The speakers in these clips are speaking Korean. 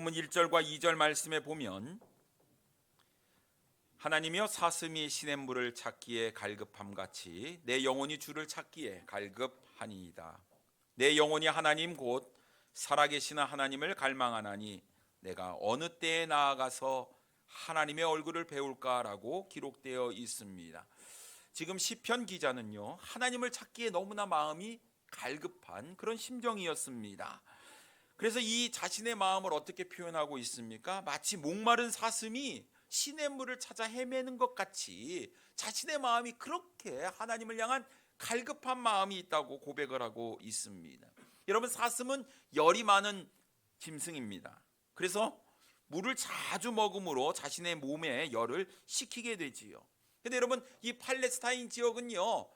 본문 1절과 2절 말씀에 보면 하나님이여 사슴이 시냇물을 찾기에 갈급함 같이 내 영혼이 주를 찾기에 갈급하니이다. 내 영혼이 하나님 곧 살아계시는 하나님을 갈망하나니 내가 어느 때에 나아가서 하나님의 얼굴을 배울까라고 기록되어 있습니다. 지금 시편 기자는요 하나님을 찾기에 너무나 마음이 갈급한 그런 심정이었습니다. 그래서 이 자신의 마음을 어떻게 표현하고 있습니까? 마치 목마른 사슴이 신의 물을 찾아 헤매는 것 같이 자신의 마음이 그렇게 하나님을 향한 갈급한 마음이 있다고 고백을 하고 있습니다. 여러분 사슴은 열이 많은 짐승입니다. 그래서 물을 자주 먹음으로 자신의 몸에 열을 식히게 되지요. 근데 여러분 이 팔레스타인 지역은요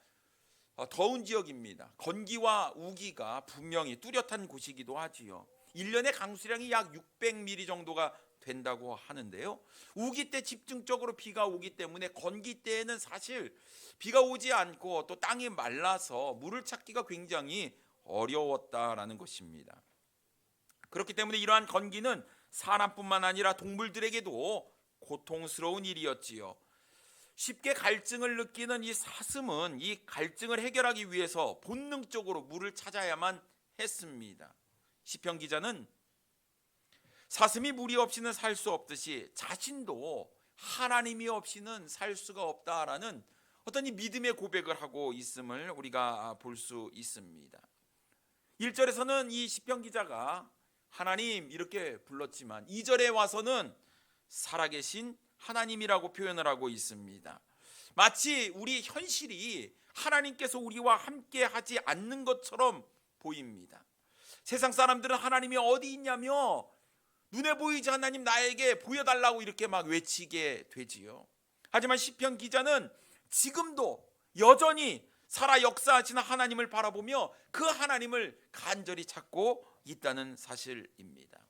어, 더운 지역입니다. 건기와 우기가 분명히 뚜렷한 곳이기도 하지요. 1년의 강수량이 약 600mm 정도가 된다고 하는데요. 우기 때 집중적으로 비가 오기 때문에 건기 때에는 사실 비가 오지 않고 또 땅이 말라서 물을 찾기가 굉장히 어려웠다라는 것입니다. 그렇기 때문에 이러한 건기는 사람뿐만 아니라 동물들에게도 고통스러운 일이었지요. 쉽게 갈증을 느끼는 이 사슴은 이 갈증을 해결하기 위해서 본능적으로 물을 찾아야만 했습니다. 시편 기자는 사슴이 물이 없이는 살 수 없듯이 자신도 하나님이 없이는 살 수가 없다라는 어떤 이 믿음의 고백을 하고 있음을 우리가 볼 수 있습니다. 1절에서는 이 시편 기자가 하나님 이렇게 불렀지만 2절에 와서는 살아계신 하나님이라고 표현을 하고 있습니다. 마치 우리 현실이 하나님께서 우리와 함께 하지 않는 것처럼 보입니다. 세상 사람들은 하나님이 어디 있냐며 눈에 보이지 하나님 나에게 보여달라고 이렇게 막 외치게 되지요. 하지만 시편 기자는 지금도 여전히 살아 역사하시는 하나님을 바라보며 그 하나님을 간절히 찾고 있다는 사실입니다.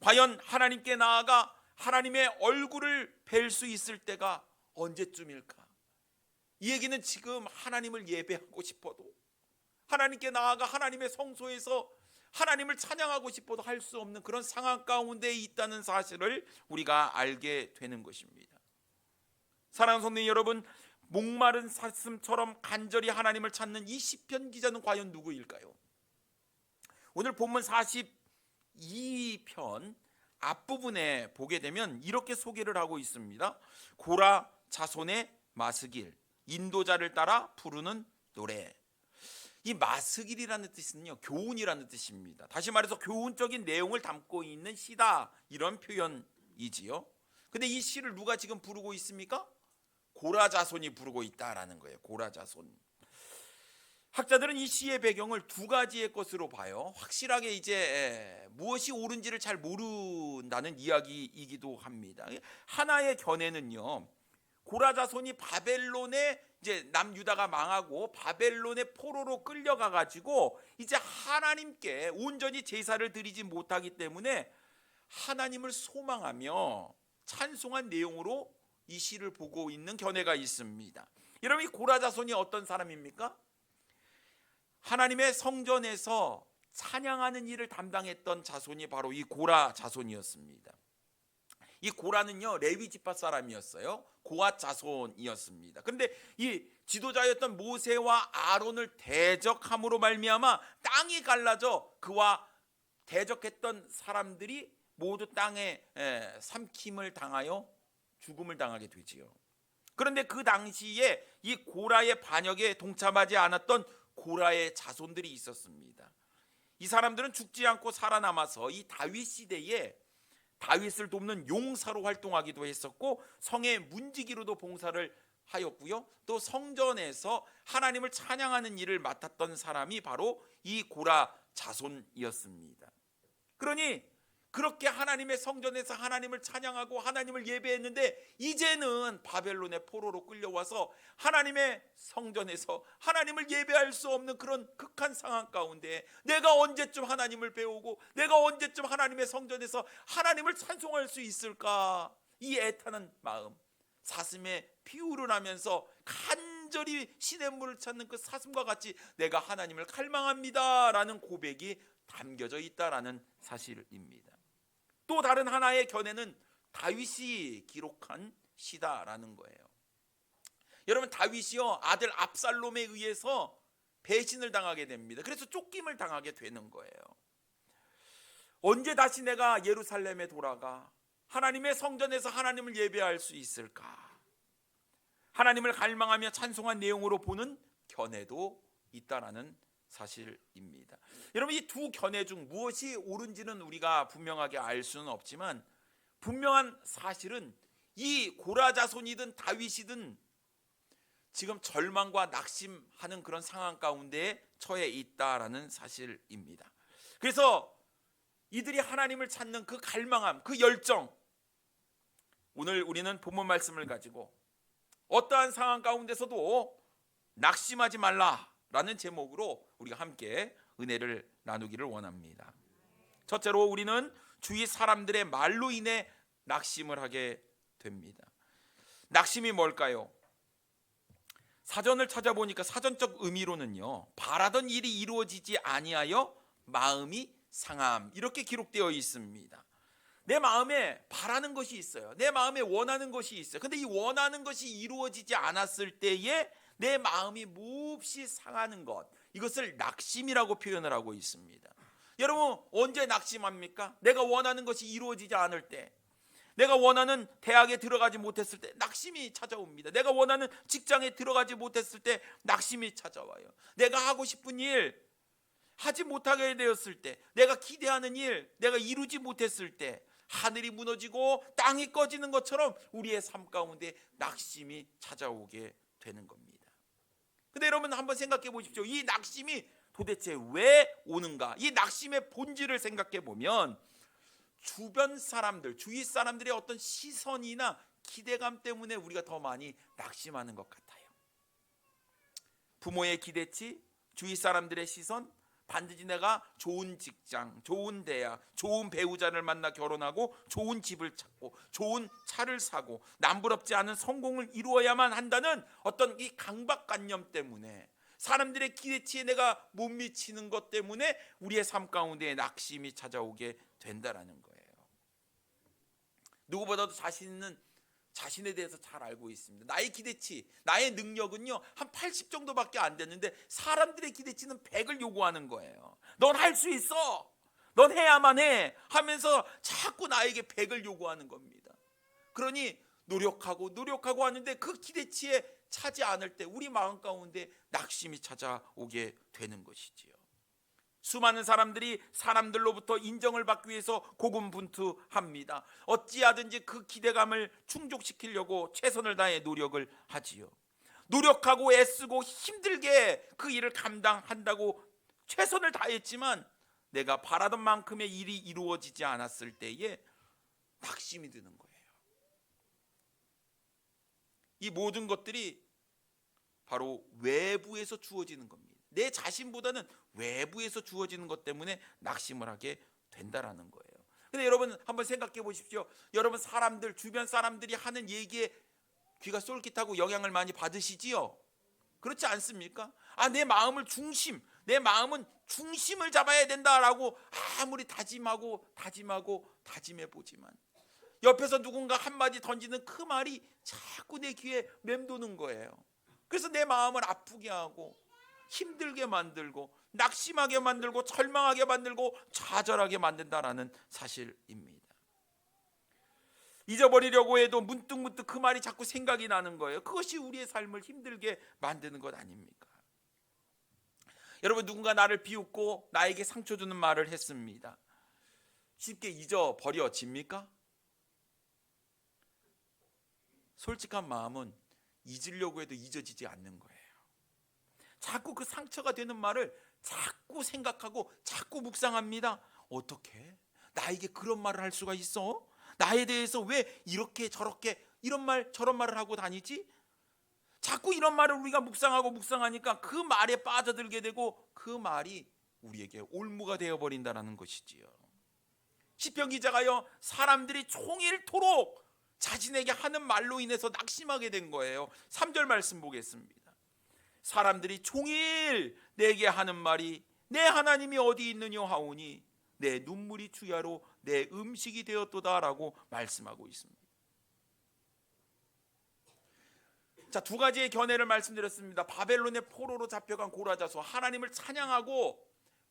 과연 하나님께 나아가 하나님의 얼굴을 뵐 수 있을 때가 언제쯤일까? 이 얘기는 지금 하나님을 예배하고 싶어도 하나님께 나아가 하나님의 성소에서 하나님을 찬양하고 싶어도 할 수 없는 그런 상황 가운데 있다는 사실을 우리가 알게 되는 것입니다. 사랑하는 성도 여러분, 목마른 사슴처럼 간절히 하나님을 찾는 이 시편 기자는 과연 누구일까요? 오늘 본문 42편 앞부분에 보게 되면 이렇게 소개를 하고 있습니다. 고라 자손의 마스길 인도자를 따라 부르는 노래. 이 마스길이라는 뜻은요 교훈이라는 뜻입니다. 다시 말해서 교훈적인 내용을 담고 있는 시다 이런 표현이지요. 근데 이 시를 누가 지금 부르고 있습니까? 고라 자손이 부르고 있다라는 거예요. 고라 자손. 학자들은 이 시의 배경을 두 가지의 것으로 봐요. 확실하게 이제 무엇이 옳은지를 잘 모른다는 이야기이기도 합니다. 하나의 견해는요. 고라 자손이 바벨론에 이제 남유다가 망하고 바벨론의 포로로 끌려가 가지고 이제 하나님께 온전히 제사를 드리지 못하기 때문에 하나님을 소망하며 찬송한 내용으로 이 시를 보고 있는 견해가 있습니다. 여러분 이 고라 자손이 어떤 사람입니까? 하나님의 성전에서 찬양하는 일을 담당했던 자손이 바로 이 고라 자손이었습니다. 이 고라는요 레위 지파 사람이었어요. 고아 자손이었습니다. 그런데 이 지도자였던 모세와 아론을 대적함으로 말미암아 땅이 갈라져 그와 대적했던 사람들이 모두 땅에 삼킴을 당하여 죽음을 당하게 되지요. 그런데 그 당시에 이 고라의 반역에 동참하지 않았던 고라의 자손들이 있었습니다. 이 사람들은 죽지 않고 살아남아서 이 다윗 시대에 다윗을 돕는 용사로 활동하기도 했었고 성의 문지기로도 봉사를 하였고요. 또 성전에서 하나님을 찬양하는 일을 맡았던 사람이 바로 이 고라 자손이었습니다. 그러니 그렇게 하나님의 성전에서 하나님을 찬양하고 하나님을 예배했는데 이제는 바벨론의 포로로 끌려와서 하나님의 성전에서 하나님을 예배할 수 없는 그런 극한 상황 가운데 내가 언제쯤 하나님을 배우고 내가 언제쯤 하나님의 성전에서 하나님을 찬송할 수 있을까 이 애타는 마음 사슴에 피우를 하면서 간절히 신의 물을 찾는 그 사슴과 같이 내가 하나님을 갈망합니다라는 고백이 담겨져 있다라는 사실입니다. 또 다른 하나의 견해는 다윗이 기록한 시다라는 거예요. 여러분 다윗이요 아들 압살롬에 의해서 배신을 당하게 됩니다. 그래서 쫓김을 당하게 되는 거예요. 언제 다시 내가 예루살렘에 돌아가 하나님의 성전에서 하나님을 예배할 수 있을까? 하나님을 갈망하며 찬송한 내용으로 보는 견해도 있다라는 사실입니다. 여러분 이 두 견해 중 무엇이 옳은지는 우리가 분명하게 알 수는 없지만 분명한 사실은 이 고라 자손이든 다윗이든 지금 절망과 낙심하는 그런 상황 가운데 처해 있다라는 사실입니다. 그래서 이들이 하나님을 찾는 그 갈망함, 그 열정 오늘 우리는 본문 말씀을 가지고 어떠한 상황 가운데서도 낙심하지 말라 라는 제목으로 우리가 함께 은혜를 나누기를 원합니다. 첫째로 우리는 주위 사람들의 말로 인해 낙심을 하게 됩니다. 낙심이 뭘까요? 사전을 찾아보니까 사전적 의미로는요. 바라던 일이 이루어지지 아니하여 마음이 상함 이렇게 기록되어 있습니다. 내 마음에 바라는 것이 있어요. 내 마음에 원하는 것이 있어요. 근데 이 원하는 것이 이루어지지 않았을 때에 내 마음이 몹시 상하는 것. 이것을 낙심이라고 표현을 하고 있습니다. 여러분 언제 낙심합니까? 내가 원하는 것이 이루어지지 않을 때. 내가 원하는 대학에 들어가지 못했을 때 낙심이 찾아옵니다. 내가 원하는 직장에 들어가지 못했을 때 낙심이 찾아와요. 내가 하고 싶은 일 하지 못하게 되었을 때, 내가 기대하는 일 내가 이루지 못했을 때 하늘이 무너지고 땅이 꺼지는 것처럼 우리의 삶 가운데 낙심이 찾아오게 되는 겁니다. 근데 여러분 한번 생각해 보십시오. 이 낙심이 도대체 왜 오는가? 이 낙심의 본질을 생각해 보면 주변 사람들, 주위 사람들의 어떤 시선이나 기대감 때문에 우리가 더 많이 낙심하는 것 같아요. 부모의 기대치, 주위 사람들의 시선, 반드시 내가 좋은 직장, 좋은 대학, 좋은 배우자를 만나 결혼하고 좋은 집을 찾고 좋은 차를 사고 남부럽지 않은 성공을 이루어야만 한다는 어떤 이 강박관념 때문에 사람들의 기대치에 내가 못 미치는 것 때문에 우리의 삶 가운데 낙심이 찾아오게 된다라는 거예요. 누구보다도 자신 있는 자신에 대해서 잘 알고 있습니다. 나의 기대치, 나의 능력은요, 한 80 정도밖에 안 됐는데, 사람들의 기대치는 100을 요구하는 거예요. 넌 할 수 있어! 넌 해야만 해! 하면서 자꾸 나에게 100을 요구하는 겁니다. 그러니, 노력하고, 노력하고 하는데 그 기대치에 차지 않을 때, 우리 마음 가운데 낙심이 찾아오게 되는 것이지요. 수많은 사람들이 사람들로부터 인정을 받기 위해서 고군분투합니다. 어찌하든지 그 기대감을 충족시키려고 최선을 다해 노력을 하지요. 노력하고 애쓰고 힘들게 그 일을 감당한다고 최선을 다했지만 내가 바라던 만큼의 일이 이루어지지 않았을 때에 낙심이 드는 거예요. 이 모든 것들이 바로 외부에서 주어지는 겁니다. 내 자신보다는 외부에서 주어지는 것 때문에 낙심을 하게 된다라는 거예요. 근데 여러분 한번 생각해 보십시오. 여러분 사람들 주변 사람들이 하는 얘기에 귀가 쏠깃하고 영향을 많이 받으시지요? 그렇지 않습니까? 아, 내 마음을 중심, 내 마음은 중심을 잡아야 된다라고 아무리 다짐하고 다짐하고 다짐해 보지만 옆에서 누군가 한마디 던지는 그 말이 자꾸 내 귀에 맴도는 거예요. 그래서 내 마음을 아프게 하고 힘들게 만들고 낙심하게 만들고 절망하게 만들고 좌절하게 만든다라는 사실입니다. 잊어버리려고 해도 문득 문득 그 말이 자꾸 생각이 나는 거예요. 그것이 우리의 삶을 힘들게 만드는 것 아닙니까? 여러분 누군가 나를 비웃고 나에게 상처 주는 말을 했습니다. 쉽게 잊어버려집니까? 솔직한 마음은 잊으려고 해도 잊어지지 않는 거예요. 자꾸 그 상처가 되는 말을 자꾸 생각하고 자꾸 묵상합니다. 어떻게? 나에게 그런 말을 할 수가 있어? 나에 대해서 왜 이렇게 저렇게 이런 말 저런 말을 하고 다니지? 자꾸 이런 말을 우리가 묵상하고 묵상하니까 그 말에 빠져들게 되고 그 말이 우리에게 올무가 되어 버린다라는 것이지요. 시편 기자가요 사람들이 종일토록 자신에게 하는 말로 인해서 낙심하게 된 거예요. 3절 말씀 보겠습니다. 사람들이 종일 내게 하는 말이 내 하나님이 어디 있느냐 하오니 내 눈물이 주야로 내 음식이 되었도다라고 말씀하고 있습니다. 자, 두 가지의 견해를 말씀드렸습니다. 바벨론의 포로로 잡혀간 고라자소 하나님을 찬양하고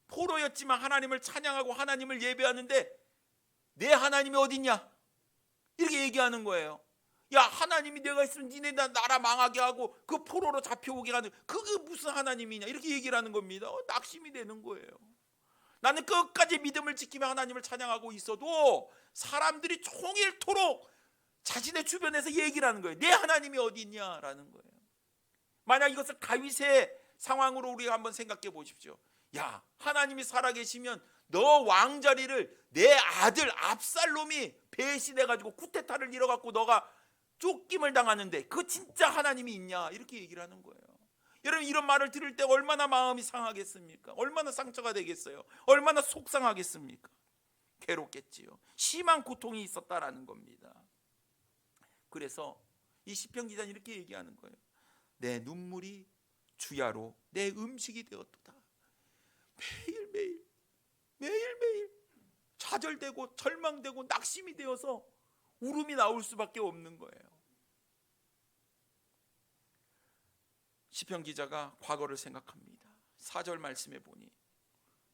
포로였지만 하나님을 찬양하고 하나님을 예배하는데 내 하나님이 어딨냐? 이렇게 얘기하는 거예요. 야 하나님이 내가 있으면 니네 나- 나라 망하게 하고 그 포로로 잡혀오게 하는 그게 무슨 하나님이냐 이렇게 얘기를 하는 겁니다. 어, 낙심이 되는 거예요. 나는 끝까지 믿음을 지키며 하나님을 찬양하고 있어도 사람들이 총일토록 자신의 주변에서 얘기를 하는 거예요. 내 하나님이 어디 있냐라는 거예요. 만약 이것을 다윗의 상황으로 우리가 한번 생각해 보십시오. 야, 하나님이 살아계시면 너 왕자리를 내 아들 압살롬이 배신해 가지고 쿠데타를 이뤄 갖고 너가 쫓김을 당하는데 그 진짜 하나님이 있냐? 이렇게 얘기를 하는 거예요. 여러분 이런 말을 들을 때 얼마나 마음이 상하겠습니까? 얼마나 상처가 되겠어요? 얼마나 속상하겠습니까? 괴롭겠지요. 심한 고통이 있었다라는 겁니다. 그래서 이 시편 기자는 이렇게 얘기하는 거예요. 내 눈물이 주야로 내 음식이 되었도다. 매일매일 매일매일 좌절되고 절망되고 낙심이 되어서 울음이 나올 수밖에 없는 거예요. 시편 기자가 과거를 생각합니다. 4절 말씀에 보니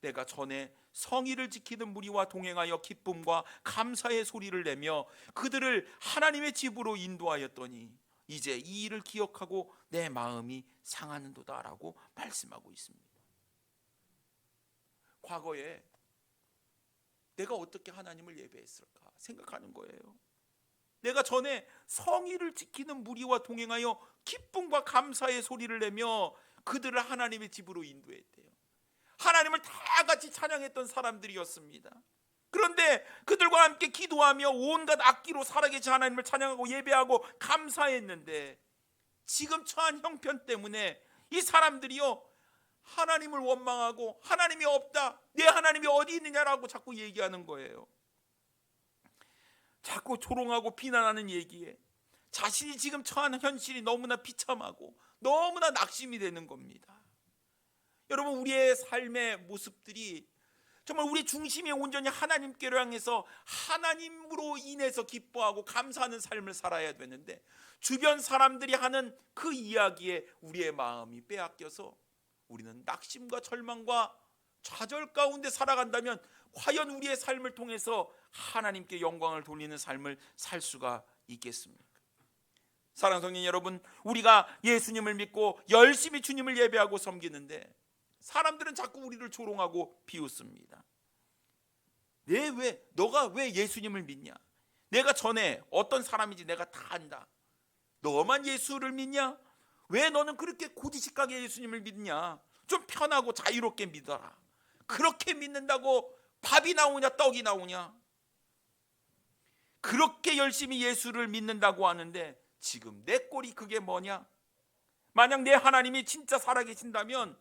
내가 전에 성의를 지키는 무리와 동행하여 기쁨과 감사의 소리를 내며 그들을 하나님의 집으로 인도하였더니 이제 이 일을 기억하고 내 마음이 상하는도다라고 말씀하고 있습니다. 과거에 내가 어떻게 하나님을 예배했을까 생각하는 거예요. 내가 전에 성의를 지키는 무리와 동행하여 기쁨과 감사의 소리를 내며 그들을 하나님의 집으로 인도했대요. 하나님을 다 같이 찬양했던 사람들이었습니다. 그런데 그들과 함께 기도하며 온갖 악기로 살아계신 하나님을 찬양하고 예배하고 감사했는데 지금 처한 형편 때문에 이 사람들이요 하나님을 원망하고 하나님이 없다 내 하나님이 어디 있느냐라고 자꾸 얘기하는 거예요. 자꾸 조롱하고 비난하는 얘기에 자신이 지금 처한 현실이 너무나 비참하고 너무나 낙심이 되는 겁니다. 여러분 우리의 삶의 모습들이 정말 우리 중심이 온전히 하나님께로 향해서 하나님으로 인해서 기뻐하고 감사하는 삶을 살아야 되는데 주변 사람들이 하는 그 이야기에 우리의 마음이 빼앗겨서 우리는 낙심과 절망과 좌절 가운데 살아간다면 과연 우리의 삶을 통해서 하나님께 영광을 돌리는 삶을 살 수가 있겠습니까? 사랑하는 성인 여러분, 우리가 예수님을 믿고 열심히 주님을 예배하고 섬기는데 사람들은 자꾸 우리를 조롱하고 비웃습니다. 내왜 너가 왜 예수님을 믿냐? 내가 전에 어떤 사람인지 내가 다 안다. 너만 예수를 믿냐? 왜 너는 그렇게 고지식하게 예수님을 믿냐? 좀 편하고 자유롭게 믿어라. 그렇게 믿는다고 밥이 나오냐 떡이 나오냐? 그렇게 열심히 예수를 믿는다고 하는데 지금 내 꼴이 그게 뭐냐? 만약 내 하나님이 진짜 살아계신다면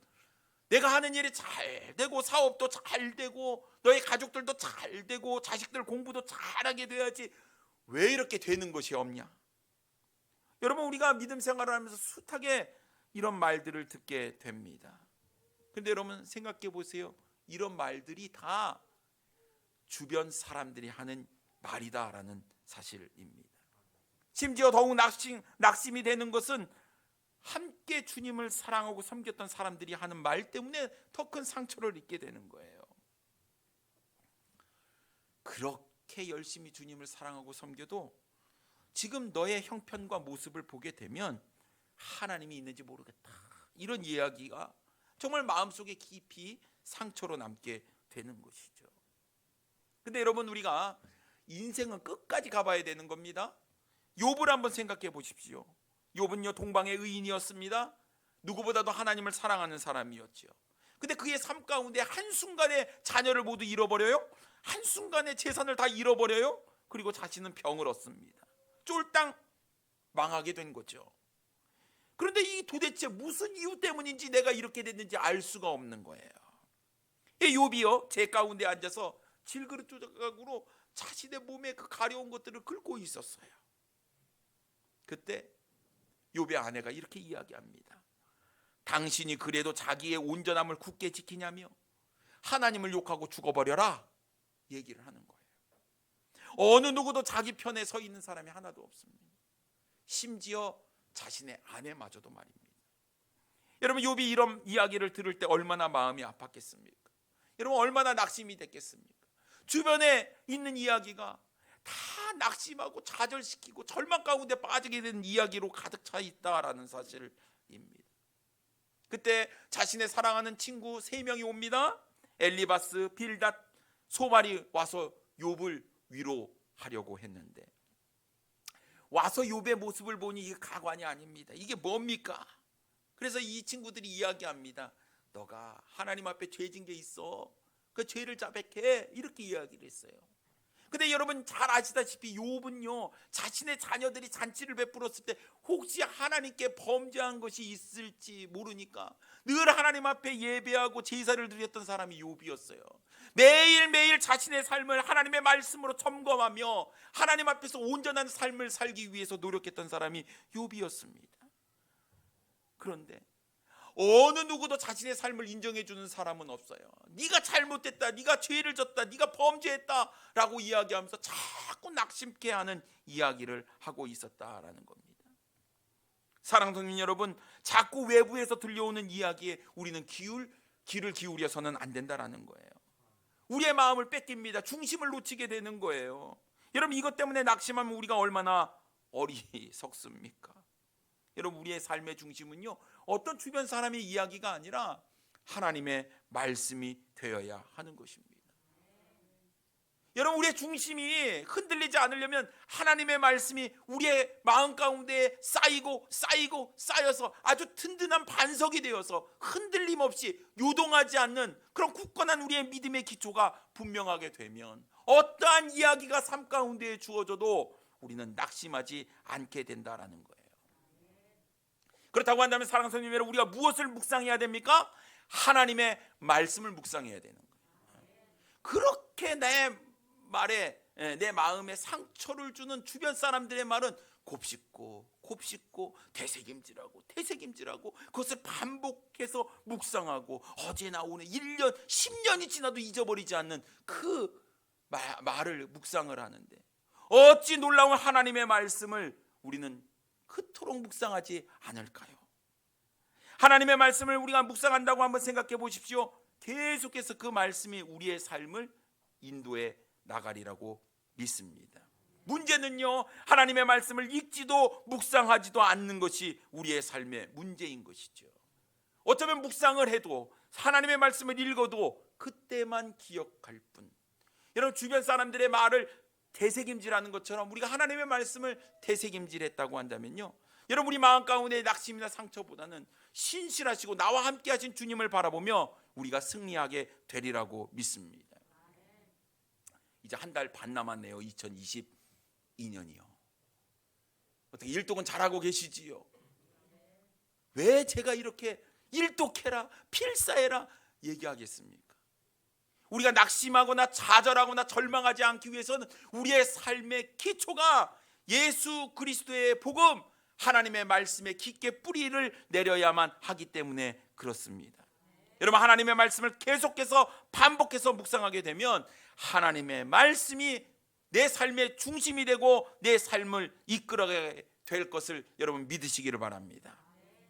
내가 하는 일이 잘 되고 사업도 잘 되고 너의 가족들도 잘 되고 자식들 공부도 잘하게 돼야지 왜 이렇게 되는 것이 없냐? 여러분 우리가 믿음 생활을 하면서 숱하게 이런 말들을 듣게 됩니다. 근데 여러분 생각해 보세요. 이런 말들이 다 주변 사람들이 하는 말이다라는 사실입니다. 심지어 더욱 낙심, 낙심이 되는 것은 함께 주님을 사랑하고 섬겼던 사람들이 하는 말 때문에 더 큰 상처를 입게 되는 거예요. 그렇게 열심히 주님을 사랑하고 섬겨도 지금 너의 형편과 모습을 보게 되면 하나님이 있는지 모르겠다. 이런 이야기가 정말 마음속에 깊이 상처로 남게 되는 것이죠. 근데 여러분 우리가 인생은 끝까지 가봐야 되는 겁니다. 욥을 한번 생각해 보십시오. 욥은요 동방의 의인이었습니다. 누구보다도 하나님을 사랑하는 사람이었죠. 근데 그의 삶 가운데 한 순간에 자녀를 모두 잃어버려요. 한 순간에 재산을 다 잃어버려요. 그리고 자신은 병을 얻습니다. 쫄딱 망하게 된 거죠. 그런데 이 도대체 무슨 이유 때문인지 내가 이렇게 됐는지 알 수가 없는 거예요. 이 욥이요 제 가운데 앉아서 질그릇 조각으로 자신의 몸에 그 가려운 것들을 긁고 있었어요. 그때 욥의 아내가 이렇게 이야기합니다. 당신이 그래도 자기의 온전함을 굳게 지키냐며 하나님을 욕하고 죽어버려라 얘기를 하는 거예요. 어느 누구도 자기 편에 서 있는 사람이 하나도 없습니다. 심지어 자신의 아내마저도 말입니다. 여러분 욥이 이런 이야기를 들을 때 얼마나 마음이 아팠겠습니까? 여러분 얼마나 낙심이 됐겠습니까? 주변에 있는 이야기가 다 낙심하고 좌절시키고 절망 가운데 빠지게 되는 이야기로 가득 차 있다라는 사실입니다. 그때 자신의 사랑하는 친구 세 명이 옵니다. 엘리바스, 빌닷, 소발이 와서 욥을 위로하려고 했는데 와서 욥의 모습을 보니 이게 가관이 아닙니다. 이게 뭡니까? 그래서 이 친구들이 이야기합니다. 너가 하나님 앞에 죄진 게 있어. 그 죄를 자백해. 이렇게 이야기를 했어요. 근데 여러분 잘 아시다시피 욥은요 자신의 자녀들이 잔치를 베풀었을 때 혹시 하나님께 범죄한 것이 있을지 모르니까 늘 하나님 앞에 예배하고 제사를 드렸던 사람이 욥이었어요. 매일매일 자신의 삶을 하나님의 말씀으로 점검하며 하나님 앞에서 온전한 삶을 살기 위해서 노력했던 사람이 욥이었습니다. 그런데 어느 누구도 자신의 삶을 인정해 주는 사람은 없어요. 네가 잘못됐다. 네가 죄를 졌다. 네가 범죄했다라고 이야기하면서 자꾸 낙심케 하는 이야기를 하고 있었다라는 겁니다. 사랑하는 여러분, 자꾸 외부에서 들려오는 이야기에 우리는 기울 귀를 기울여서는 안 된다라는 거예요. 우리의 마음을 뺏깁니다. 중심을 놓치게 되는 거예요. 여러분 이것 때문에 낙심하면 우리가 얼마나 어리석습니까? 여러분 우리의 삶의 중심은요 어떤 주변 사람의 이야기가 아니라 하나님의 말씀이 되어야 하는 것입니다. 여러분 우리의 중심이 흔들리지 않으려면 하나님의 말씀이 우리의 마음 가운데 쌓이고 쌓이고 쌓여서 아주 든든한 반석이 되어서 흔들림 없이 요동하지 않는 그런 굳건한 우리의 믿음의 기초가 분명하게 되면 어떠한 이야기가 삶 가운데 주어져도 우리는 낙심하지 않게 된다라는 거예요. 그렇다고 한다면 사랑하는 성님 우리가 무엇을 묵상해야 됩니까? 하나님의 말씀을 묵상해야 되는 거예요. 그렇게 내 말에 예, 내 마음에 상처를 주는 주변 사람들의 말은 곱씹고 곱씹고 되새김질하고 되새김질하고 그것을 반복해서 묵상하고 어제나 오늘 1년 10년이 지나도 잊어버리지 않는 그 마, 말을 묵상을 하는데 어찌 놀라운 하나님의 말씀을 우리는 그토록 묵상하지 않을까요? 하나님의 말씀을 우리가 묵상한다고 한번 생각해 보십시오. 계속해서 그 말씀이 우리의 삶을 인도해 나가리라고 믿습니다. 문제는요, 하나님의 말씀을 읽지도 묵상하지도 않는 것이 우리의 삶의 문제인 것이죠. 어쩌면 묵상을 해도 하나님의 말씀을 읽어도 그때만 기억할 뿐. 여러분 주변 사람들의 말을 되새김질하는 것처럼 우리가 하나님의 말씀을 되새김질했다고 한다면요. 여러분 우리 마음 가운데 낙심이나 상처보다는 신실하시고 나와 함께 하신 주님을 바라보며 우리가 승리하게 되리라고 믿습니다. 이제 한 달 반 남았네요. 2022년이요. 어떻게 일독은 잘하고 계시지요? 왜 제가 이렇게 일독해라 필사해라 얘기하겠습니까? 우리가 낙심하거나 좌절하거나 절망하지 않기 위해서는 우리의 삶의 기초가 예수 그리스도의 복음 하나님의 말씀에 깊게 뿌리를 내려야만 하기 때문에 그렇습니다. 여러분 하나님의 말씀을 계속해서 반복해서 묵상하게 되면 하나님의 말씀이 내 삶의 중심이 되고 내 삶을 이끌어가게 될 것을 여러분 믿으시기를 바랍니다.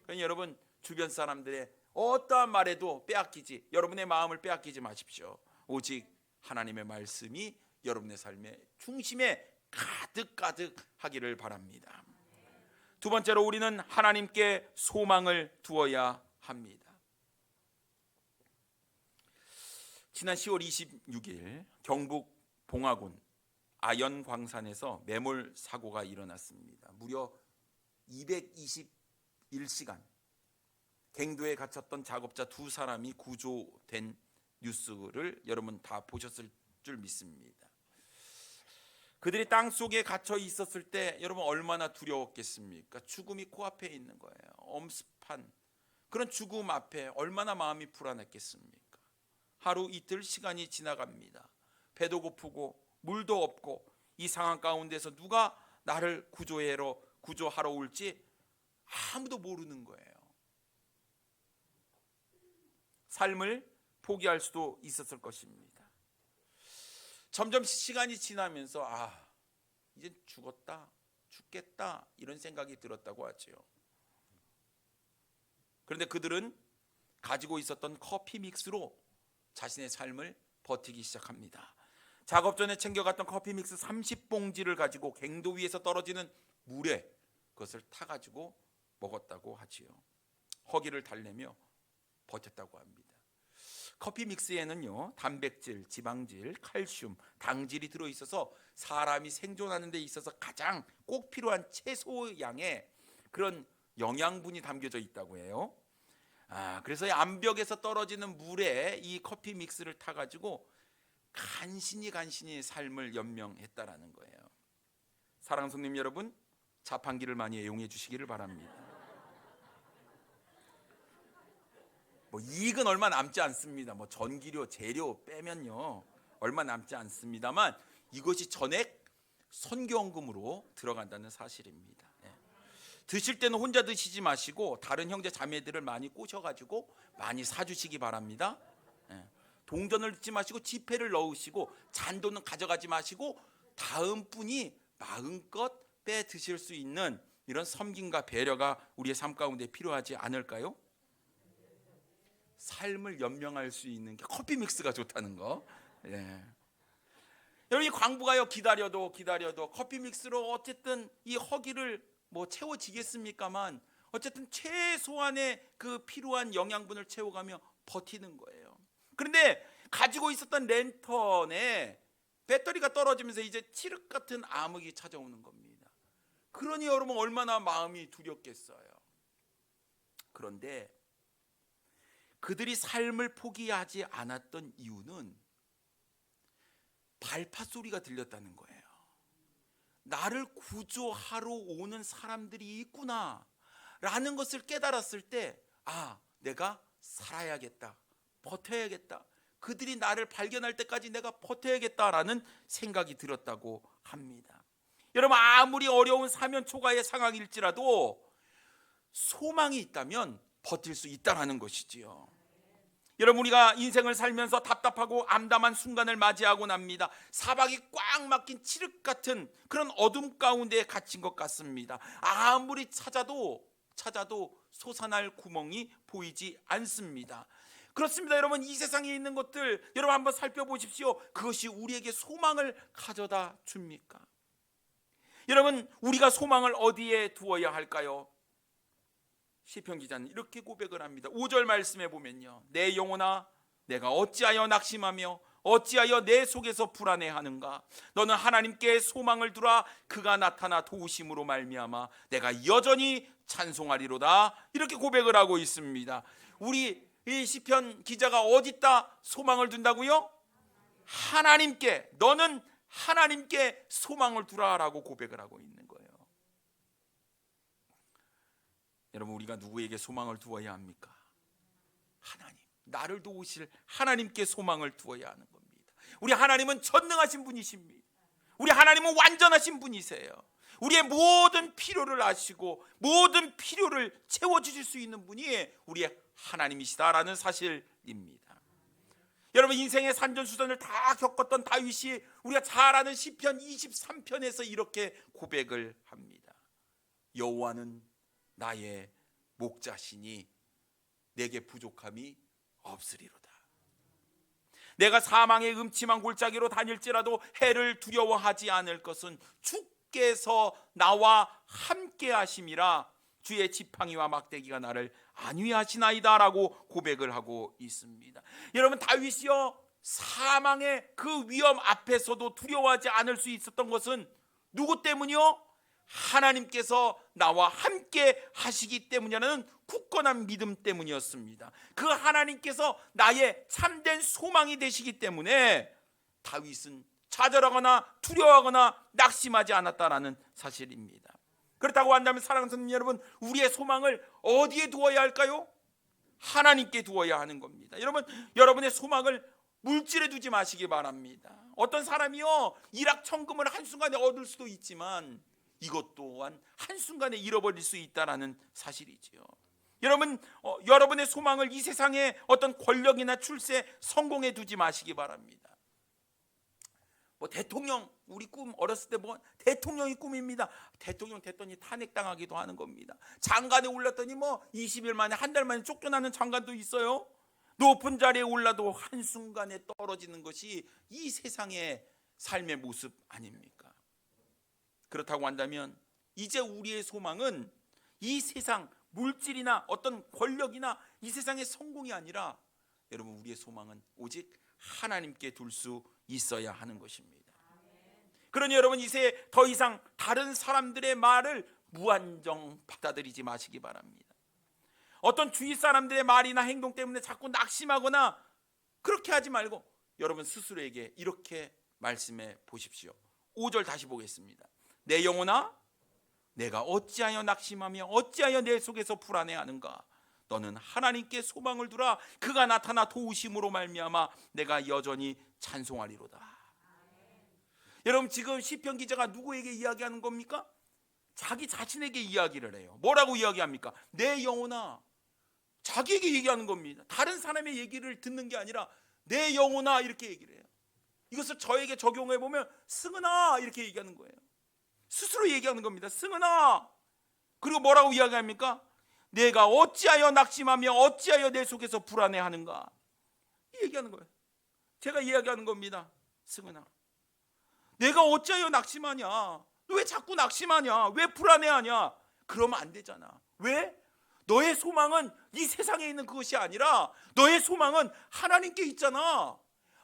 그러니 여러분 주변 사람들의 어떠한 말에도 빼앗기지 여러분의 마음을 빼앗기지 마십시오. 오직 하나님의 말씀이 여러분의 삶의 중심에 가득 가득 하기를 바랍니다. 두 번째로 우리는 하나님께 소망을 두어야 합니다. 지난 10월 26일 경북 봉화군 아연 광산에서 매몰 사고가 일어났습니다. 무려 221시간 갱도에 갇혔던 작업자 두 사람이 구조된 뉴스를 여러분 다 보셨을 줄 믿습니다. 그들이 땅 속에 갇혀 있었을 때 여러분 얼마나 두려웠겠습니까? 죽음이 코앞에 있는 거예요. 엄습한 그런 죽음 앞에 얼마나 마음이 불안했겠습니까? 하루 이틀 시간이 지나갑니다. 배도 고프고 물도 없고 이 상황 가운데서 누가 나를 구조하러 구조하러 올지 아무도 모르는 거예요. 삶을 포기할 수도 있었을 것입니다. 점점 시간이 지나면서 아 이제 죽었다 죽겠다 이런 생각이 들었다고 하지요. 그런데 그들은 가지고 있었던 커피 믹스로 자신의 삶을 버티기 시작합니다. 작업 전에 챙겨갔던 커피 믹스 30봉지를 가지고 갱도 위에서 떨어지는 물에 그것을 타가지고 먹었다고 하지요. 허기를 달래며 버텼다고 합니다. 커피 믹스에는요 단백질, 지방질, 칼슘, 당질이 들어 있어서 사람이 생존하는 데 있어서 가장 꼭 필요한 채소 양의 그런 영양분이 담겨져 있다고 해요. 아, 그래서 이 암벽에서 떨어지는 물에 이 커피 믹스를 타 가지고 간신히 간신히 삶을 연명했다라는 거예요. 사랑하는 손님 여러분, 자판기를 많이 애용해 주시기를 바랍니다. 뭐 이익은 얼마 남지 않습니다. 뭐 전기료, 재료 빼면요 얼마 남지 않습니다만 이것이 전액 선교원금으로 들어간다는 사실입니다. 예. 드실 때는 혼자 드시지 마시고 다른 형제 자매들을 많이 꼬셔가지고 많이 사주시기 바랍니다. 예. 동전을 넣지 마시고 지폐를 넣으시고 잔돈은 가져가지 마시고 다음 분이 마음껏 빼 드실 수 있는 이런 섬김과 배려가 우리의 삶 가운데 필요하지 않을까요? 삶을 연명할 수 있는 게 커피 믹스가 좋다는 거. 예. 여러분 이 광부가요 기다려도 기다려도 커피 믹스로 어쨌든 이 허기를 뭐 채워지겠습니까만 어쨌든 최소한의 그 필요한 영양분을 채워가며 버티는 거예요. 그런데 가지고 있었던 랜턴에 배터리가 떨어지면서 이제 칠흑 같은 암흑이 찾아오는 겁니다. 그러니 여러분 얼마나 마음이 두렵겠어요. 그런데 그들이 삶을 포기하지 않았던 이유는 발파 소리가 들렸다는 거예요. 나를 구조하러 오는 사람들이 있구나. 라는 것을 깨달았을 때, 아, 내가 살아야겠다. 버텨야겠다. 그들이 나를 발견할 때까지 내가 버텨야겠다라는 생각이 들었다고 합니다. 여러분, 아무리 어려운 사면 초가의 상황일지라도 소망이 있다면 버틸 수 있다라는 것이지요. 여러분 우리가 인생을 살면서 답답하고 암담한 순간을 맞이하고 납니다. 사박이 꽉 막힌 칠흑 같은 그런 어둠 가운데에 갇힌 것 같습니다. 아무리 찾아도 찾아도 솟아날 구멍이 보이지 않습니다. 그렇습니다. 여러분 이 세상에 있는 것들 여러분 한번 살펴보십시오. 그것이 우리에게 소망을 가져다 줍니까? 여러분 우리가 소망을 어디에 두어야 할까요? 시편 기자는 이렇게 고백을 합니다. 5절 말씀에 보면요. 내 영혼아 내가 어찌하여 낙심하며 어찌하여 내 속에서 불안해하는가 너는 하나님께 소망을 두라 그가 나타나 도우심으로 말미암아 내가 여전히 찬송하리로다 이렇게 고백을 하고 있습니다. 우리 이 시편 기자가 어디다 소망을 둔다고요? 하나님께 너는 하나님께 소망을 두라라고 고백을 하고 있는 거예요. 여러분 우리가 누구에게 소망을 두어야 합니까? 하나님. 나를 도우실 하나님께 소망을 두어야 하는 겁니다. 우리 하나님은 전능하신 분이십니다. 우리 하나님은 완전하신 분이세요. 우리의 모든 필요를 아시고 모든 필요를 채워 주실 수 있는 분이 우리의 하나님이시다라는 사실입니다. 여러분 인생의 산전수전을 다 겪었던 다윗이 우리가 잘 아는 시편 23편에서 이렇게 고백을 합니다. 여호와는 나의 목자시니 내게 부족함이 없으리로다. 내가 사망의 음침한 골짜기로 다닐지라도 해를 두려워하지 않을 것은 주께서 나와 함께 하심이라 주의 지팡이와 막대기가 나를 안위하시나이다라고 고백을 하고 있습니다. 여러분 다윗이요 사망의 그 위험 앞에서도 두려워하지 않을 수 있었던 것은 누구 때문이요? 하나님께서 나와 함께 하시기 때문이라는 굳건한 믿음 때문이었습니다. 그 하나님께서 나의 참된 소망이 되시기 때문에 다윗은 좌절하거나 두려워하거나 낙심하지 않았다라는 사실입니다. 그렇다고 한다면 사랑하는 여러분, 우리의 소망을 어디에 두어야 할까요? 하나님께 두어야 하는 겁니다. 여러분, 여러분의 소망을 물질에 두지 마시기 바랍니다. 어떤 사람이요 일확천금을 한순간에 얻을 수도 있지만 이것 또한 한순간에 잃어버릴 수 있다라는 사실이지요. 여러분, 어, 여러분의 소망을 이 세상의 어떤 권력이나 출세, 성공에 두지 마시기 바랍니다. 뭐 대통령 우리 꿈 어렸을 때 뭐 대통령이 꿈입니다. 대통령 됐더니 탄핵당하기도 하는 겁니다. 장관에 올랐더니 뭐 20일 만에 한 달 만에 쫓겨나는 장관도 있어요. 높은 자리에 올라도 한순간에 떨어지는 것이 이 세상의 삶의 모습 아닙니까? 그렇다고 한다면 이제 우리의 소망은 이 세상 물질이나 어떤 권력이나 이 세상의 성공이 아니라 여러분 우리의 소망은 오직 하나님께 둘 수 있어야 하는 것입니다. 그러니 여러분 이제 더 이상 다른 사람들의 말을 무한정 받아들이지 마시기 바랍니다. 어떤 주위 사람들의 말이나 행동 때문에 자꾸 낙심하거나 그렇게 하지 말고 여러분 스스로에게 이렇게 말씀해 보십시오. 5절 다시 보겠습니다. 내 영혼아 내가 어찌하여 낙심하며 어찌하여 내 속에서 불안해하는가? 너는 하나님께 소망을 두라. 그가 나타나 도우심으로 말미암아 내가 여전히 찬송하리로다. 여러분 지금 시편 기자가 누구에게 이야기하는 겁니까? 자기 자신에게 이야기를 해요. 뭐라고 이야기합니까? 내 영혼아. 자기에게 얘기하는 겁니다. 다른 사람의 얘기를 듣는 게 아니라 내 영혼아 이렇게 얘기를 해요. 이것을 저에게 적용해 보면 승은아 이렇게 얘기하는 거예요. 스스로 얘기하는 겁니다. 승은아. 그리고 뭐라고 이야기합니까? 내가 어찌하여 낙심하며 어찌하여 내 속에서 불안해하는가? 이 얘기하는 거예요. 제가 이야기하는 겁니다. 승은아. 내가 어찌하여 낙심하냐? 너왜 자꾸 낙심하냐? 왜 불안해하냐? 그러면 안 되잖아. 왜? 너의 소망은 이 세상에 있는 그것이 아니라 너의 소망은 하나님께 있잖아.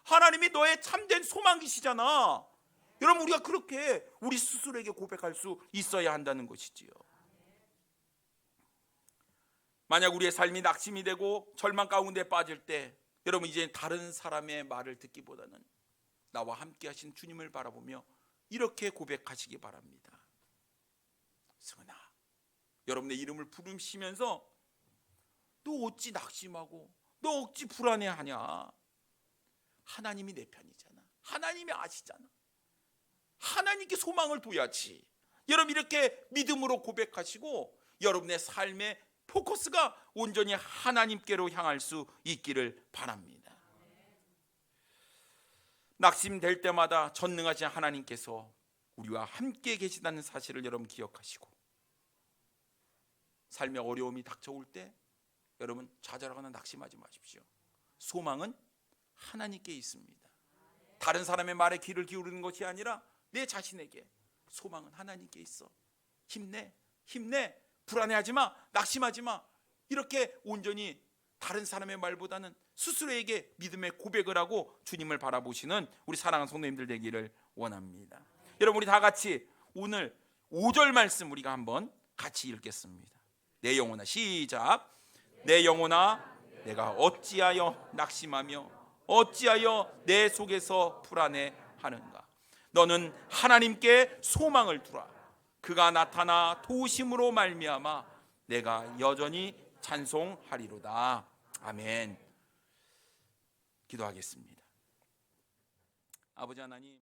하나님이 너의 참된 소망이시잖아. 여러분 우리가 그렇게 우리 스스로에게 고백할 수 있어야 한다는 것이지요. 만약 우리의 삶이 낙심이 되고 절망 가운데 빠질 때 여러분 이제 다른 사람의 말을 듣기보다는 나와 함께 하신 주님을 바라보며 이렇게 고백하시기 바랍니다. 승은아, 여러분의 이름을 부르시면서 너 어찌 낙심하고 너 어찌 불안해하냐? 하나님이 내 편이잖아. 하나님이 아시잖아. 하나님께 소망을 둬야지. 여러분 이렇게 믿음으로 고백하시고 여러분의 삶의 포커스가 온전히 하나님께로 향할 수 있기를 바랍니다. 낙심될 때마다 전능하신 하나님께서 우리와 함께 계시다는 사실을 여러분 기억하시고 삶의 어려움이 닥쳐올 때 여러분 좌절하거나 낙심하지 마십시오. 소망은 하나님께 있습니다. 다른 사람의 말에 귀를 기울이는 것이 아니라 내 자신에게 소망은 하나님께 있어. 힘내, 힘내, 불안해하지 마, 낙심하지 마. 이렇게 온전히 다른 사람의 말보다는 스스로에게 믿음의 고백을 하고 주님을 바라보시는 우리 사랑하는 성도님들 되기를 원합니다. 여러분 우리 다 같이 오늘 5절 말씀 우리가 한번 같이 읽겠습니다. 내 영혼아 시작. 내 영혼아 내가 어찌하여 낙심하며 어찌하여 내 속에서 불안해 하는가? 너는 하나님께 소망을 두라. 그가 나타나 도우심으로 말미암아 내가 여전히 찬송하리로다. 아멘. 기도하겠습니다. 아버지 하나님